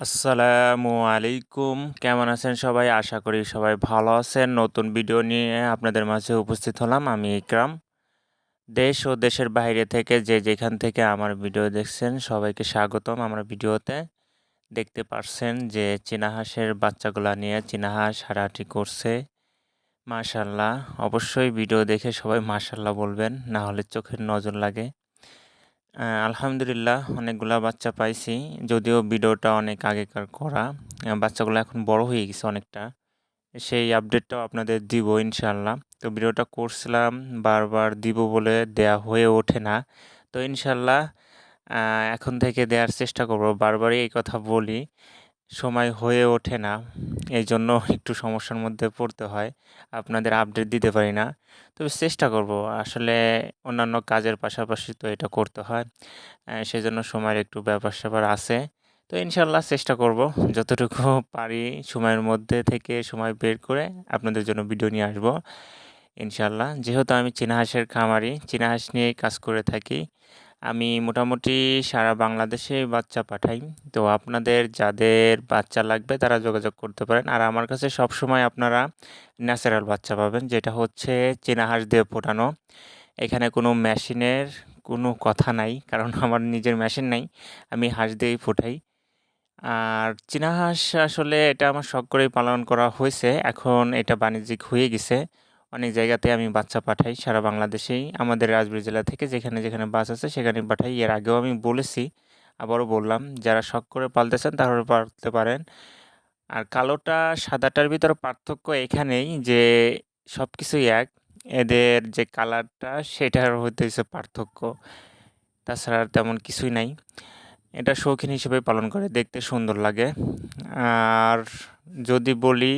আসসালামু আলাইকুম। কেমন আছেন সবাই? আশা করি সবাই ভালো আছেন। নতুন ভিডিও নিয়ে আপনাদের মাঝে উপস্থিত হলাম আমি ইকরাম। দেশ ও দেশের বাইরে থেকে যে যেখান থেকে আমার ভিডিও দেখছেন সবাইকে স্বাগতম। আমার ভিডিওতে দেখতে পারছেন যে চীনাহাঁসের বাচ্চাগুলা নিয়ে চীনাহাঁস হারাহাটি করছে। মাশাল্লাহ অবশ্যই ভিডিও দেখে সবাই মাশাল্লাহ বলবেন, না হলে চোখের নজর লাগে। আলহামদুলিল্লাহ, অনেকগুলা বাচ্চা পাইছি। যদিও ভিডিওটা অনেক আগেকার করা বাচ্চাগুলো এখন বড় হয়ে গেছে অনেকটা। সেই আপডেটটাও আপনাদের দিব ইনশাল্লাহ তো ভিডিওটা করছিলাম, বারবার দিব বলে দেয়া হয়ে ওঠে না। তো ইনশাল্লাহ এখন থেকে দেওয়ার চেষ্টা করব। বারবারই এই কথা বলি, সময় হয়ে ওঠে না। এই জন্য একটু সমস্যার মধ্যে পড়তে হয়। আপনাদের আপডেট দিতে পারি না। তবে চেষ্টা করব। আসলে অন্যান্য কাজের পাশাপাশি তো এটা করতে হয়। সেজন্য সময়ের একটু ব্যাপার স্যাপার আছে। তো ইনশাল্লাহ চেষ্টা করব। যতটুকু পারি সময়ের মধ্যে থেকে সময় বের করে আপনাদের জন্য ভিডিও নিয়ে আসব। ইনশাল্লাহ যেহেতু আমি চীনা হাঁসের খামারি, চীনা হাঁস নিয়েই কাজ করে থাকি। আমি মোটামুটি সারা বাংলাদেশে বাচ্চা পাঠাই। তো আপনাদের যাদের বাচ্চা লাগবে তারা যোগাযোগ করতে পারেন। আর আমার কাছে সবসময় আপনারা ন্যাচারাল বাচ্চা পাবেন, যেটা হচ্ছে চীনা হাঁস দিয়ে ফোটানো। এখানে কোনো মেশিনের কোনো কথা নাই, কারণ আমার নিজের মেশিন নাই, আমি হাঁস দিয়েই ফোটাই। আর চীনা হাঁস আসলে এটা আমার শখ করেই পালন করা হয়েছে। এখন এটা বাণিজ্যিক হয়ে গেছে। অনেক জায়গাতে আমি বাচ্চা পাঠাই সারা বাংলাদেশেই। আমাদের রাজবাড়ী জেলা থেকে যেখানে যেখানে বাস আছে সেখানে পাঠাই। এর আগেও আমি বলেছি, আবারও বললাম, যারা শখ করে পালতেছেন তারা পালতে পারেন। আর কালোটা সাদাটার ভিতরে পার্থক্য এখানেই যে সব কিছুই এক। এদের যে কালারটা সেটার হইতেছে পার্থক্য। তাছাড়া তেমন কিছুই নাই। এটা শৌখিন হিসেবে পালন করে, দেখতে সুন্দর লাগে। আর যদি বলি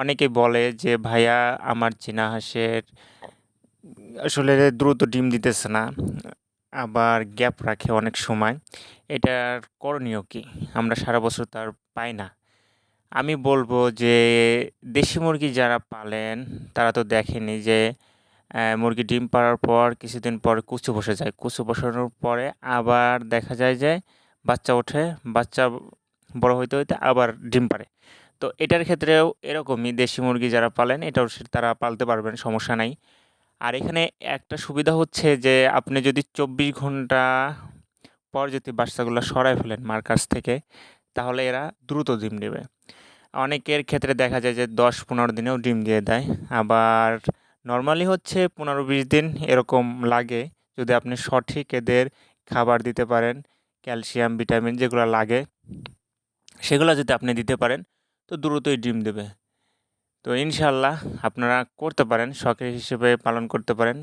অনেকে বলে যে, ভাইয়া, আমার চীনা হাঁসের আসলে দ্রুত ডিম দিতেছে না, আবার গ্যাপ রাখে অনেক সময়। এটার করণীয় কি? আমরা সারা বছর তার পাই না। আমি বলব যে, দেশি মুরগি যারা পালেন, তারা তো দেখেনি যে মুরগি ডিম পাড়ার পর কিছুদিন পর কুচু বসে যায়। কুচু বসানোর পরে আবার দেখা যায় যে, বাচ্চা ওঠে, বাচ্চা বড় হইতে হইতে আবার ডিম পারে তো এটার ক্ষেত্রেও এরকমই দেশি মুরগি যারা পালেন, এটাও তারা পালতে পারবেন, সমস্যা নাই। আর এখানে একটা সুবিধা হচ্ছে যে আপনি যদি চব্বিশ ঘণ্টা পর যদি বাচ্চাগুলো সরাই ফেলেন মার কাছ থেকে, তাহলে এরা দ্রুত ডিম দেবে অনেকের ক্ষেত্রে দেখা যায় যে দশ পনেরো দিনেও ডিম দিয়ে দেয়। আবার নর্মালি হচ্ছে পনেরো বিশ দিন এরকম লাগে, যদি আপনি সঠিক এদের খাবার দিতে পারেন, ক্যালসিয়াম, ভিটামিন যেগুলো লাগে, সেগুলো যদি আপনি দিতে পারেন তো দ্রুতই ডিম দেবে। তো ইনশাল্লাহ আপনারা করতে পারেন শখের হিসেবে পালন করতে পারেন।